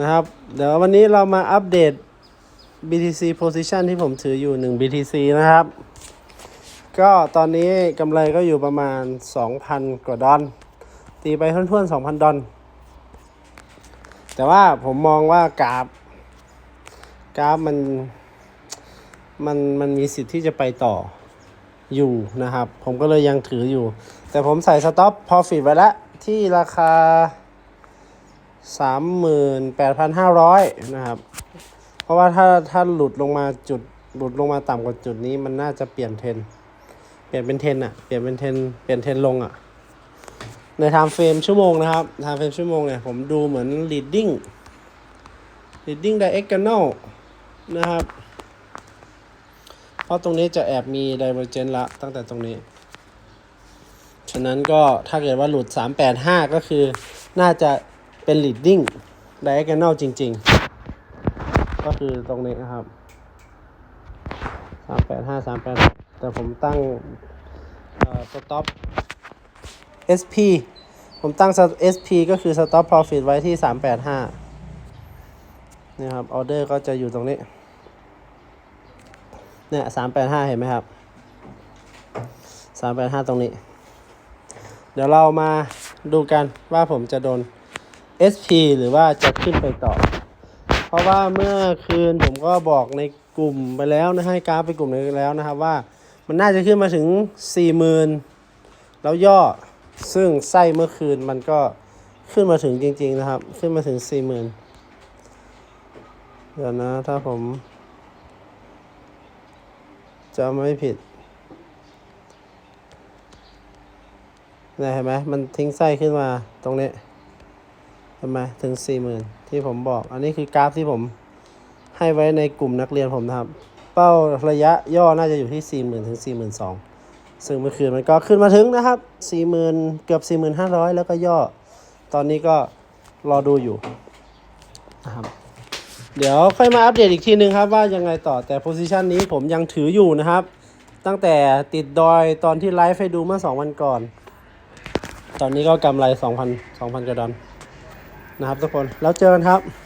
นะครับ เดี๋ยววันนี้เรามาอัปเดต BTC position ที่ผมถืออยู่ 1 BTC นะครับ ก็ตอนนี้กำไรก็อยู่ประมาณ 2,000 กว่าดอลตีไปทุ่นๆ 2,000 ดอลแต่ว่าผมมองว่ากราฟ กราฟมัน มันมันมีสิทธิ์ที่จะไปต่ออยู่นะครับ ผมก็เลยยังถืออยู่ แต่ผมใส่สต็อป profit ไว้แล้วที่ราคา 38,500นะครับ เพราะว่าถ้าถ้าหลุดลงมาจุดหลุดลงมาต่ำกว่าจุดนี้มันน่าจะเปลี่ยนเทรนเปลี่ยนเป็นเทรนอะเปลี่ยนเป็นเทรนเปลี่ยนเทรนลงอะในไทม์เฟรมชั่วโมงนะครับไทม์เฟรมชั่วโมงเนี่ยผมดูเหมือน leading leading diagonal นะครับ เพราะตรงนี้จะแอบมี divergence ละตั้งแต่ตรงนี้ ฉะนั้นก็ถ้าเกิดว่าหลุด 385 ก็คือน่าจะ เป็น leading diagonal จริง ๆ ก็คือตรงนี้นะครับ 385 38 แต่ผมตั้งเอ่อ stop SP ผมตั้ง SP ก็คือ stop profit ไว้ที่ 385นี่ครับออเดอร์ก็จะอยู่ตรงนี้ เนี่ย385 เห็นไหมครับ 385 ตรงนี้ เดี๋ยวเรามาดูกันว่าผมจะโดน SP หรือว่าจะขึ้นไปต่อ เพราะว่าเมื่อคืนผมก็บอกในกลุ่มไปแล้วนะให้กราฟไปกลุ่มนึงแล้วนะครับว่ามันน่าจะขึ้นมาถึง 40,000 แล้วย่อซึ่งไส้เมื่อคืนมันก็ขึ้นมาถึงจริง ๆ นะครับ ขึ้นมาถึง 40,000 เดี๋ยวนะถ้าผมจะไม่ผิดเนี่เห็นไหมมันทิ้งไส้ขึ้นมาตรงนี้ เห็นไมถึง40,000ที่ผมบอก อันนี้คือกราฟที่ผมให้ไว้ในกลุ่มนักเรียนผมนะครับ เป้าระยะย่อน่าจะอยู่ที่40,000ถึง42,000ซึ่งเมื่อคืนมันก็ขึ้นมาถึงนะครับ40,000เกือบ4,500แล้วก็ย่อ ตอนนี้ก็รอดูอยู่นะครับเดี๋ยวค่อยมาอัปเดตอีกทีนึงครับว่ายังไงต่อแต่โพซิชันนี้ผมยังถืออยู่นะครับ ตั้งแต่ติดดอยตอนที่ไลฟ์ให้ดูเมื่อ 2 วันก่อน ตอนนี้ก็กำไร 2,000 2,000กระดอน นะครับทุกคนแล้วเจอกันครับ